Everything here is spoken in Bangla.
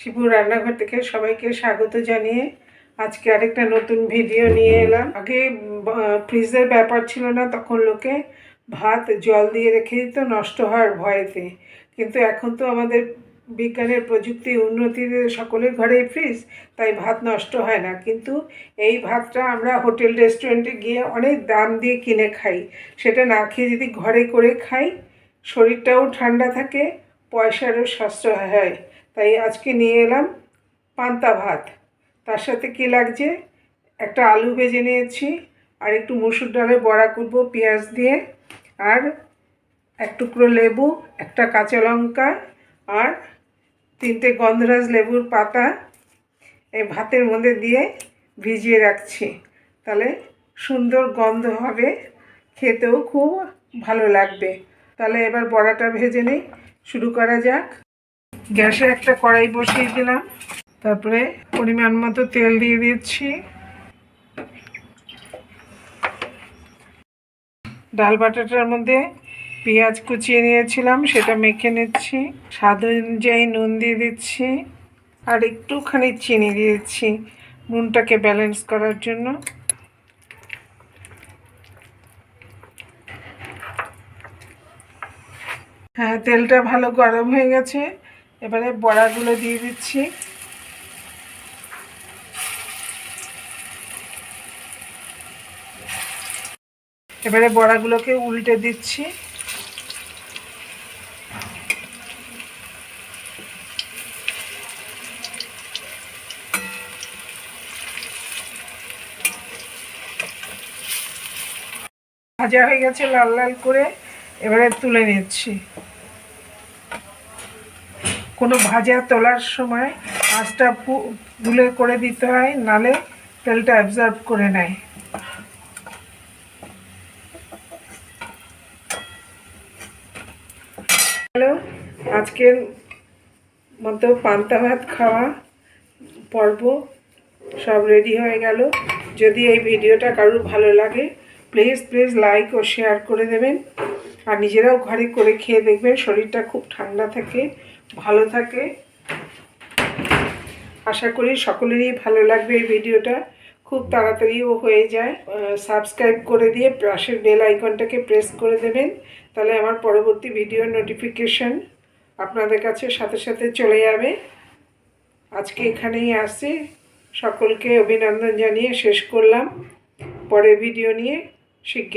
শিবুর রান্নাঘর থেকে সবাইকে স্বাগত জানিয়ে আজকে আরেকটা নতুন ভিডিও নিয়ে এলাম। আগে ফ্রিজের ব্যাপার ছিল না, তখন লোকে ভাত জল দিয়ে রেখে দিত, নষ্ট হওয়ার ভয়েতে। কিন্তু এখন তো আমাদের বিজ্ঞানের প্রযুক্তি উন্নতিতে সকলের ঘরেই ফ্রিজ, তাই ভাত নষ্ট হয় না। কিন্তু এই ভাতটা আমরা হোটেল, রেস্টুরেন্টে গিয়ে অনেক দাম দিয়ে কিনে খাই। সেটা না খেয়ে যদি ঘরে করে খাই, শরীরটাও ঠান্ডা থাকে, পয়সারও সাশ্রয় হয়। তাই আজকে নিয়ে এলাম পান্তা ভাত। তার সাথে কী লাগছে? একটা আলু ভেজে নিয়েছি, আর একটু মুসুর ডালে বড়া করব পেঁয়াজ দিয়ে, আর এক টুকরো লেবু, একটা কাঁচা লঙ্কা, আর তিনটে গন্ধরাজ লেবুর পাতা এই ভাতের মধ্যে দিয়ে ভিজিয়ে রাখছি। তাহলে সুন্দর গন্ধ হবে, খেতেও খুব ভালো লাগবে। তাহলে এবার বড়াটা ভেজে নিই, শুরু করা যাক। গ্যাসে একটা কড়াই বসিয়ে দিলাম। তারপরে পরিমাণ মতো তেল দিয়ে দিচ্ছি। ডাল বাটাটার মধ্যে পেঁয়াজ কুচিয়ে নিয়েছিলাম, সেটা মেখে নিচ্ছি। স্বাদ অনুযায়ী নুন দিয়ে দিচ্ছি আর একটুখানি চিনি দিয়ে দিচ্ছি নুনটাকে ব্যালেন্স করার জন্য। হ্যাঁ তেলটা ভালো গরম হয়ে গেছে। এবারে বড়াগুলো দিয়ে দিচ্ছি। এবারে বড়াগুলোকে উল্টে দিচ্ছি। ভাজা হয়ে গেছে লাল লাল করে এবারে তুলে নিচ্ছি। কোনো ভাজা তোলার সময় আঁচটা গুলে করে দিতে হয়, নালে তেলটা অ্যাবজর্ব করে নেয়। হ্যালো, আজকের মতো পান্তা ভাত খাওয়া পর্ব সব রেডি হয়ে গেল। যদি এই ভিডিওটা কারোর ভালো লাগে প্লিজ প্লিজ লাইক ও শেয়ার করে দেবেন। আর নিজেরাও ঘরে করে খেয়ে দেখবেন, শরীরটা খুব ঠান্ডা থাকে। ভালো থাকে। আশা করি সকলেরই ভালো লাগবে এই ভিডিওটা। খুব তাড়াতাড়িও হয়ে যায়। সাবস্ক্রাইব করে দিয়ে পাশের বেল আইকনটাকে প্রেস করে দেবেন। তাহলে আমার পরবর্তী ভিডিওর নোটিফিকেশান আপনাদের কাছে সাথে সাথে চলে যাবে। আজকে এখানেই আসছি সকলকে অভিনন্দন জানিয়ে শেষ করলাম। পরের ভিডিও নিয়ে শিগগির